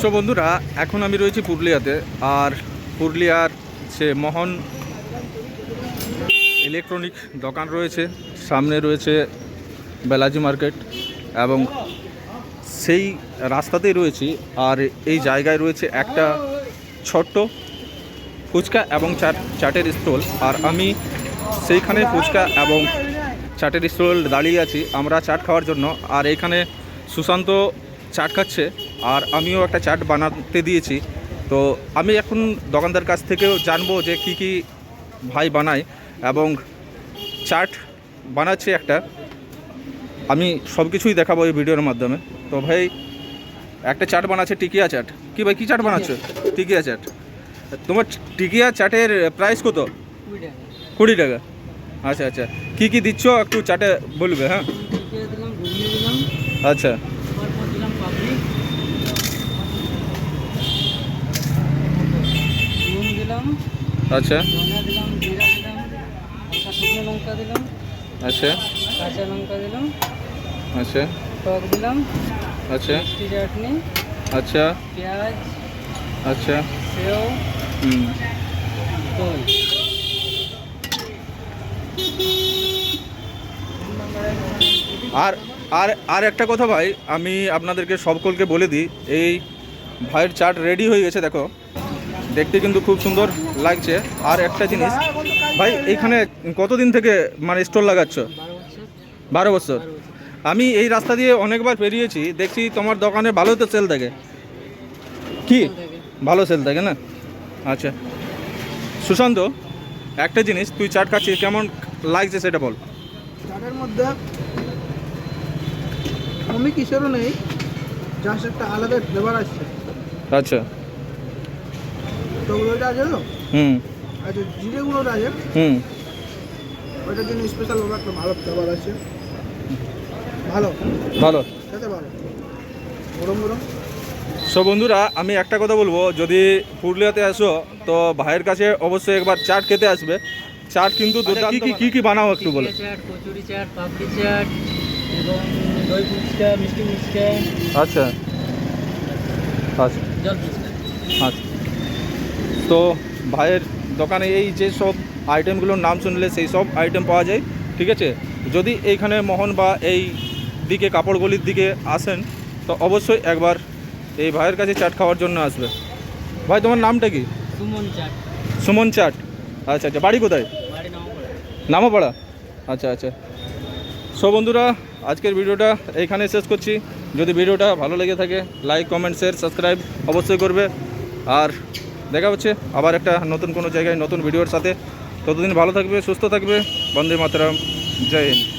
So বন্ধুরা, এখন আমি রয়েছি পুরুলিয়াতে। আর পুরুলিয়ার সে মোহন ইলেকট্রনিক দোকান রয়েছে, সামনে রয়েছে বেলাজি মার্কেট এবং সেই রাস্তাতেই রয়েছি। আর এই জায়গায় রয়েছে একটা ছোট্ট ফুচকা এবং চাট, চাটের স্টল। আর আমি সেইখানে ফুচকা এবং চাটের স্টল দাঁড়িয়ে আছি আমরা চাট খাওয়ার জন্য। আর এখানে সুশান্ত চাট খাচ্ছে। আর আমিও একটা চাট বানাতে দিয়েছি। তো আমি এখন দোকানদার কাছ থেকেও জানব যে কি কি ভাই বানায় এবং চাট বানাচ্ছে একটা। আমি সব কিছুই দেখাবো এই ভিডিওর মাধ্যমে। তো ভাই একটা চাট বানাচ্ছে টিকিয়া চাট। কি ভাই কি চাট বানাচ্ছ? টিকিয়া চাট। তোমার টিকিয়া চাটের প্রাইস কত? কুড়ি টাকা। আচ্ছা আচ্ছা। কি কি দিচ্ছ? একটু চাটে বলবে হ্যাঁ? আচ্ছা তারপর দিলাম পাপড়ি নুন দিলাম আচ্ছা। লঙ্কা দিলাম আচ্ছা। কাঁচা লঙ্কা দিলাম আচ্ছা। টক দিলাম আচ্ছা। আচ্ছা। আচ্ছা। সেও হুম। দই আর আর আর একটা কথা ভাই, আমি আপনাদেরকে সকলকে বলে দিই, এই ভাইয়ের চাট রেডি হয়ে গেছে, দেখো। দেখতে কিন্তু খুব সুন্দর লাগছে। আর একটা জিনিস ভাই এইখানে কতদিন থেকে মানে স্টল লাগাচ্ছ? বারো বছর। আমি এই রাস্তা দিয়ে অনেকবার পেরিয়েছি দেখছি তোমার দোকানে ভালো তো সেল থাকে। কি? ভালো সেল থাকে না? আচ্ছা। সুশান্ত একটা জিনিস তুই চাট খাচ্ছিস কেমন লাগছে সেটা বল। চাটের মধ্যে কমই কিসেরও নেই জাস্ট একটা আলাদা ফ্লেভার আসছে। আচ্ছা। তো আছে তো? হুম। আচ্ছা জিরে গুঁড়োটা আছে? হুম। জন্য স্পেশাল একটা ভালো ফ্লেভার আছে। ভালো? ভালো। খেতে ভালো। গরম গরম? সো বন্ধুরা আমি একটা কথা বলব। যদি পুরুলিয়াতে আসো তো ভাইয়ের কাছে অবশ্যই একবার চাট খেতে আসবে। চাট কিন্তু দুর্দান্ত কি কি কি বানাও একটু বলে। চাট কচুরি চাট পাপড়ি চাট এবং দই ফুচকা মিষ্টি ফুচকা। আচ্ছা। আচ্ছা। জল ফুচকা। আচ্ছা। তো ভাইয়ের দোকানে এই যে সব আইটেমগুলোর নাম শুনলে সেই সব আইটেম পাওয়া যায় ঠিক আছে? যদি এইখানে মোহন বা এই দিকে কাপড়গুলির দিকে আসেন তো অবশ্যই একবার এই ভাইয়ের কাছে চাট খাওয়ার জন্য আসবে। ভাই তোমার নামটা কি? সুমন চাট। সুমন চাট। আচ্ছা আচ্ছা বাড়ি কোথায়? নামাপাড়া। আচ্ছা আচ্ছা। সো বন্ধুরা আজকের ভিডিওটা এইখানে শেষ করছি। যদি ভিডিওটা ভালো লেগে থাকে লাইক কমেন্ট শেয়ার সাবস্ক্রাইব অবশ্যই করবে। আর দেখা হচ্ছে আবার একটা নতুন কোনো জায়গায় নতুন ভিডিওর সাথে। ততদিন ভালো থাকবে, সুস্থ থাকবে। বন্দে মাতারাম। জয় হিন্দ।